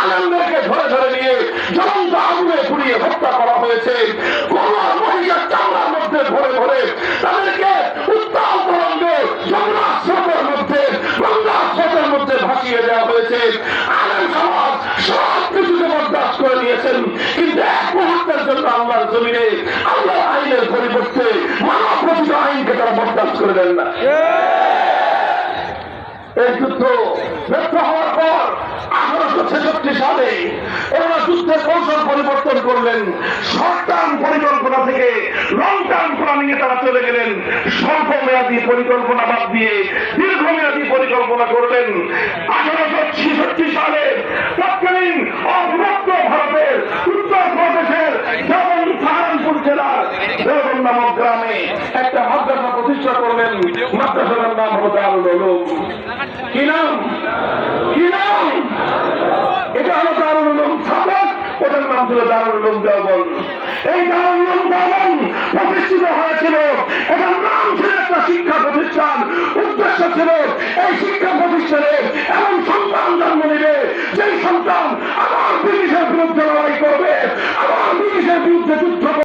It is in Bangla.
আনন্দকে ধরে ধরে নিয়ে জ্বলন্ত আগুনে পুড়িয়ে হত্যা করা হয়েছে। গলার মহিলার চামড়ার মধ্যে ভরে ভরে তাদেরকে উত্তাল তরঙ্গে যমুনা স্রোতের মধ্যে গঙ্গা স্রোতের মধ্যে ভাসিয়ে দেওয়া হয়েছে। আলেম সমাজ সব কিছুকে বরদাস্ত করে নিয়েছেন। কিন্তু এক মুহূর্তের জন্য আল্লাহর জমিনে আল্লাহ আইনের পরিবর্তে মানব রচিত আইনকে তারা বরদাস্ত করে দেন না। এই যুদ্ধ ব্যর্থ হওয়ার পর আঠারোশো ছেষট্টি সালে ওরা যুদ্ধের কৌশল পরিবর্তন করলেন। শর্ট টার্ম পরিকল্পনা থেকে লং টার্ম প্ল্যানিং এ তারা চলে গেলেন। স্বল্প মেয়াদী পরিকল্পনা বাদ দিয়ে দীর্ঘমেয়াদী পরিকল্পনা করলেন। আঠারোশো ছেষট্টি সালে তৎকালীন অবিভক্ত ভারতের, উত্তর প্রদেশের যেমন সাহারানপুর জেলার নামক গ্রামে একটা মাদ্রাসা প্রতিষ্ঠা করলেন। মাদ্রাসার নাম হলো কি নাম? কি নাম? এটা হলো দারুল উলুম সাবেক। ওটার নাম ছিল দারুল উলুম দেওবন এই দারুল উলুম দেওবন প্রতিষ্ঠিত